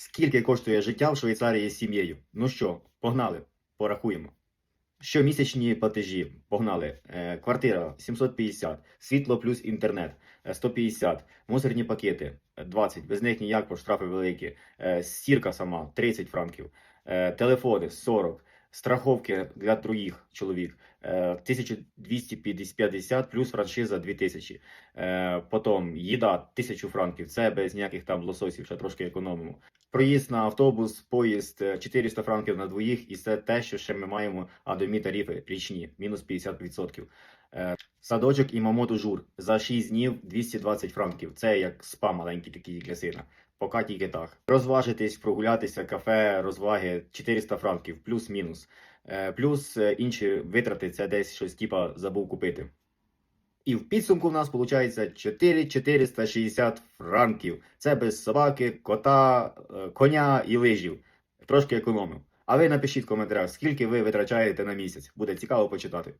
Скільки коштує життя в Швейцарії з сім'єю? Ну що, погнали, порахуємо. Щомісячні платежі, погнали. Е, квартира 750, світло плюс інтернет е, 150, мусорні пакети е, 20, без них ніяк, бо штрафи великі. Е, стірка сама 30 франків, е, телефони 40, страховки для троїх чоловік 1250 плюс франшиза 2000. Е, потім їда 1000 франків, це без ніяких там лососів, ще трошки економимо. Проїзд на автобус, поїзд е, 400 франків на двоїх, і це те, що ще ми маємо адомі тарифи річні, мінус 50%. Е, Садочок і мамоту жур за 6 днів 220 франків. Це як спа маленький такий для сина. Поки тільки так. Розважитись, прогулятися, кафе, розваги 400 франків, плюс-мінус. Е, Плюс е, інші витрати це десь щось типа забув купити. І в підсумку в нас виходить 4460 франків. Це без собаки, кота, е, коня і лижів. Трошки економив. А ви напишіть в коментарях, скільки ви витрачаєте на місяць. Буде цікаво почитати.